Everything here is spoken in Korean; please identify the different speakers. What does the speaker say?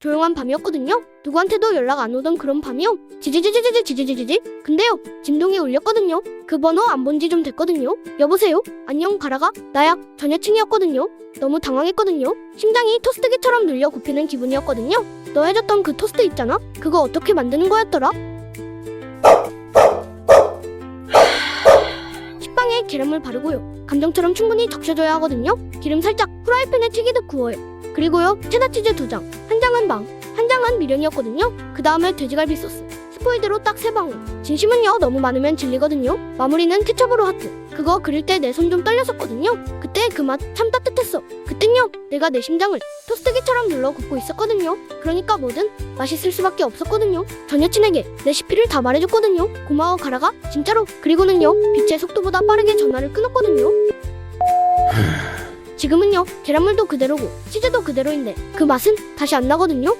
Speaker 1: 조용한 밤이었거든요. 누구한테도 연락 안 오던 그런 밤이요. 지지지지지지 지지지지지. 근데요, 진동이 울렸거든요. 그 번호 안 본 지 좀 됐거든요. 여보세요? 안녕 가라가? 나야. 전 여친이었거든요. 너무 당황했거든요. 심장이 토스트기처럼 눌려 굽히는 기분이었거든요. 너 해줬던 그 토스트 있잖아? 그거 어떻게 만드는 거였더라? 계란물 바르고요. 감정처럼 충분히 적셔줘야 하거든요. 기름 살짝 프라이팬에 튀기듯 구워요. 그리고요, 체다치즈 두 장. 한 장은 망, 한 장은 미령이었거든요. 그 다음에 돼지갈비 소스. 스포이드로 딱 세 방울. 진심은요, 너무 많으면 질리거든요. 마무리는 케첩으로 하트. 그거 그릴 때 내 손 좀 떨렸었거든요. 그때 그 맛 참 따뜻했어. 그땐요, 내가 내 심장을 토스트기처럼 눌러 굽고 있었거든요. 그러니까 뭐든 맛있을 수밖에 없었거든요. 전 여친에게 레시피를 다 말해줬거든요. 고마워 가라가 진짜로. 그리고는요, 빛의 속도보다 빠르게 전화를 끊었거든요. 지금은요, 계란물도 그대로고 치즈도 그대로인데 그 맛은 다시 안 나거든요.